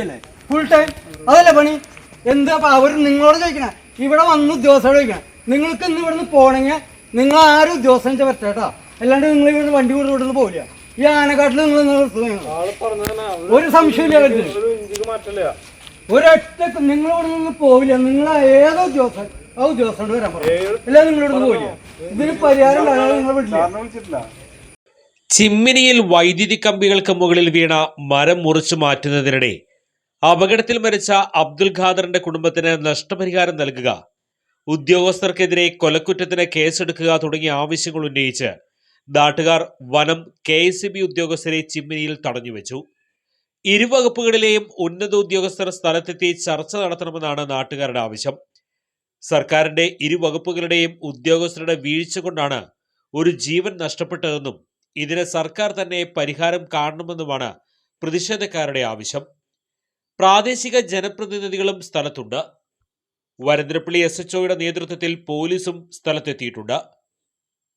നോക്കിയല്ലേ full time അതല്ലേ പണി? എന്താ അവർ നിങ്ങളോട് ചോദിക്കണേ? ഇവിടെ വന്ന് ഉദ്യോഗസ്ഥരോട് ചോദിക്കണം. നിങ്ങൾക്ക് ഇന്ന് ഇവിടുന്ന് പോകണമെങ്കിൽ നിങ്ങൾ ആരും ഉദ്യോഗസ്ഥനെ പറ്റാ കേട്ടോ. അല്ലാണ്ട് നിങ്ങൾ ഇവിടുന്ന് വണ്ടി കൊണ്ട് ഇവിടുന്ന് പോവില്ല. ഈ ആനക്കാട്ടിൽ നിങ്ങൾ നിങ്ങൾ ഒരു സംശയമില്ല അവർക്ക്. ഒരൊറ്റ നിങ്ങൾ ഇവിടെ നിന്ന് പോവില്ല. നിങ്ങൾ ഏതോ ഉദ്യോഗസ്ഥൻ ആ ഉദ്യോഗസ്ഥനോട് വരാൻ പറയും അല്ലാതെ നിങ്ങൾ ഇവിടുന്ന് പോവില്ല. ഇതിന് പരിഹാരം നിങ്ങളെ നിങ്ങൾ വിട്ടില്ല ചിമ്മിനിയിൽ വൈദ്യുതി കമ്പികൾക്ക് മുകളിൽ വീണ മരം മുറിച്ചു മാറ്റുന്നതിനിടെ അപകടത്തിൽ മരിച്ച അബ്ദുൽ ഖാദറിന്റെ കുടുംബത്തിന് നഷ്ടപരിഹാരം നൽകുക. ഉദ്യോഗസ്ഥർക്കെതിരെ കൊലക്കുറ്റത്തിന് കേസെടുക്കുക തുടങ്ങിയ ആവശ്യങ്ങൾ ഉന്നയിച്ച് നാട്ടുകാർ വനം കെ എസ് ബി ഉദ്യോഗസ്ഥരെ ചിമ്മിനിയിൽ തടഞ്ഞുവെച്ചു ഇരുവകുപ്പുകളിലെയും ഉന്നത ഉദ്യോഗസ്ഥർ സ്ഥലത്തെത്തി ചർച്ച നടത്തണമെന്നാണ് നാട്ടുകാരുടെ ആവശ്യം. സർക്കാരിന്റെ ഇരുവകുപ്പുകളുടെയും ഉദ്യോഗസ്ഥരുടെ വീഴ്ച കൊണ്ടാണ് ഒരു ജീവൻ നഷ്ടപ്പെട്ടതെന്നും ഇതിന് സർക്കാർ തന്നെ പരിഹാരം കാണണമെന്നുമാണ് പ്രതിഷേധക്കാരുടെ ആവശ്യം. പ്രാദേശിക ജനപ്രതിനിധികളും സ്ഥലത്തുണ്ട്. വരന്തരപ്പള്ളി എസ് എച്ച് നേതൃത്വത്തിൽ പോലീസും സ്ഥലത്തെത്തിയിട്ടുണ്ട്.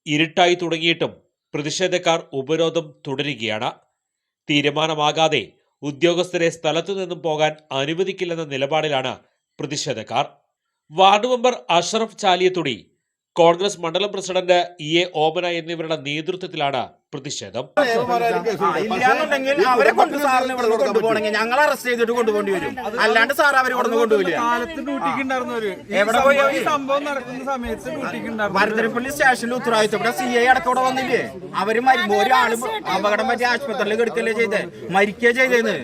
ഇരുട്ടായി തുടങ്ങിയിട്ടും പ്രതിഷേധക്കാർ ഉപരോധം തുടരുകയാണ്. തീരുമാനമാകാതെ ഉദ്യോഗസ്ഥരെ സ്ഥലത്തു നിന്നും പോകാൻ അനുവദിക്കില്ലെന്ന നിലപാടിലാണ് പ്രതിഷേധക്കാർ. വാർഡ് മെമ്പർ അഷറഫ് ചാലിയത്തുടി കോൺഗ്രസ് മണ്ഡലം പ്രസിഡന്റ് ഇ എ ഓമന എന്നിവരുടെ നേതൃത്വത്തിലാണ് പ്രതിഷേധം. അവരെ കൊണ്ട് സാറിന് ഇവിടെ കൊണ്ടുപോകണമെങ്കിൽ ഞങ്ങൾ അറസ്റ്റ് ചെയ്തിട്ട് കൊണ്ടുപോകേണ്ടി വരും. അല്ലാണ്ട് സാർ അവരെ ഇവിടെ കൊണ്ടുപോയില്ല സ്റ്റേഷനിൽ ഉത്തരവാദിത്വം. ഇവിടെ സി ഐ അടക്കം ഇവിടെ വന്നില്ലേ? അവർ മരിക്കുമ്പോ ഒരാൾ അപകടം പറ്റി ആശുപത്രിയിൽ കിടക്കല്ലേ ചെയ്തേ? മരിക്കുക ചെയ്തേന്ന്.